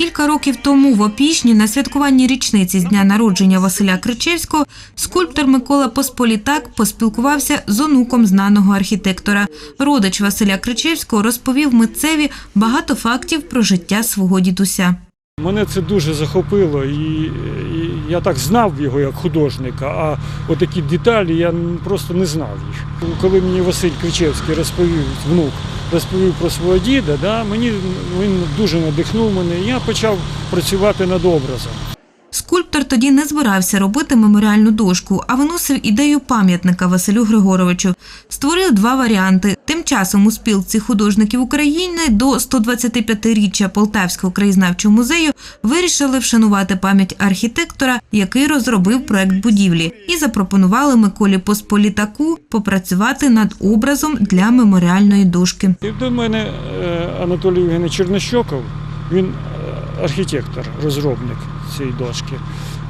Кілька років тому в Опішні на святкуванні річниці з дня народження Василя Кричевського скульптор Микола Посполітак поспілкувався з онуком знаного архітектора. Родич Василя Кричевського розповів митцеві багато фактів про життя свого дідуся. Мене це дуже захопило, і, і я так знав його як художника, а отакі деталі я просто не знав їх. Коли мені Василь Кричевський розповів, внук, розповів про свого діда, да, мені він дуже надихнув мене, і я почав працювати над образом. Скульптор тоді не збирався робити меморіальну дошку, а виносив ідею пам'ятника Василю Григоровичу. Створив два варіанти. Тим часом у спілці художників України до 125-річчя Полтавського краєзнавчого музею вирішили вшанувати пам'ять архітектора, який розробив проект будівлі, і запропонували Миколі Посполітаку попрацювати над образом для меморіальної дошки. І до мене е, Анатолій Євгенович Чернощоков, він е, архітектор, розробник цієї дошки.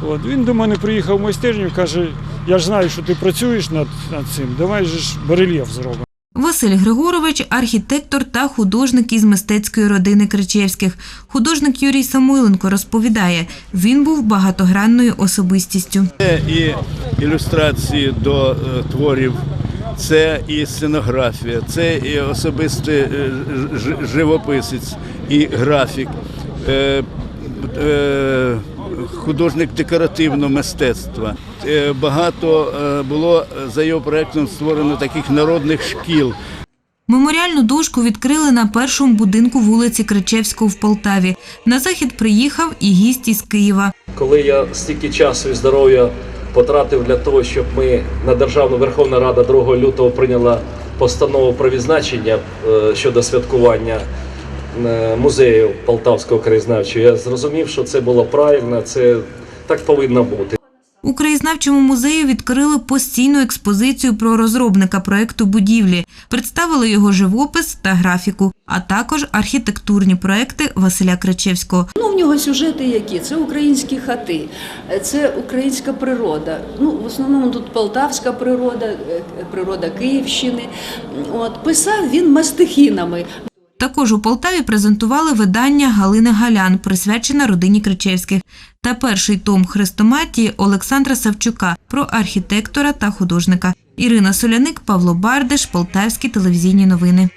От, він до мене приїхав в майстерню і каже, я ж знаю, що ти працюєш над, над цим, давай же ж барельєф зробимо. Василь Григорович архітектор та художник із мистецької родини Кричевських. Художник Юрій Самойленко розповідає, він був багатогранною особистістю. Це і ілюстрації до е, творів, це і сценографія, це і особистий е, живописець і графік, е, е, художник декоративного мистецтва. Е, Багато е, було за його проектом створено таких народних шкіл. Меморіальну дошку відкрили на першому будинку вулиці Кричевського в Полтаві. На захід приїхав і гість із Києва. коли я стільки часу і здоров'я потратив для того, щоб ми на Державну Верховна Рада 2 лютого прийняла постанову про відзначення е, щодо святкування музею Полтавського краєзнавчого, я зрозумів, що це було правильно, це так повинно бути. У краєзнавчому музеї відкрили постійну експозицію про розробника проекту будівлі, представили його живопис та графіку, а також архітектурні проекти Василя Кричевського. Ну, в нього сюжети які? Це українські хати, це українська природа. Ну, в основному тут полтавська природа, е, природа Київщини. От писав він мастихінами. Також у Полтаві презентували видання Галини Галян, присвячене родині Кричевських, та перший том хрестоматії Олександра Савчука про архітектора та художника. Ірина Соляник, Павло Бардиш, Полтавські телевізійні новини.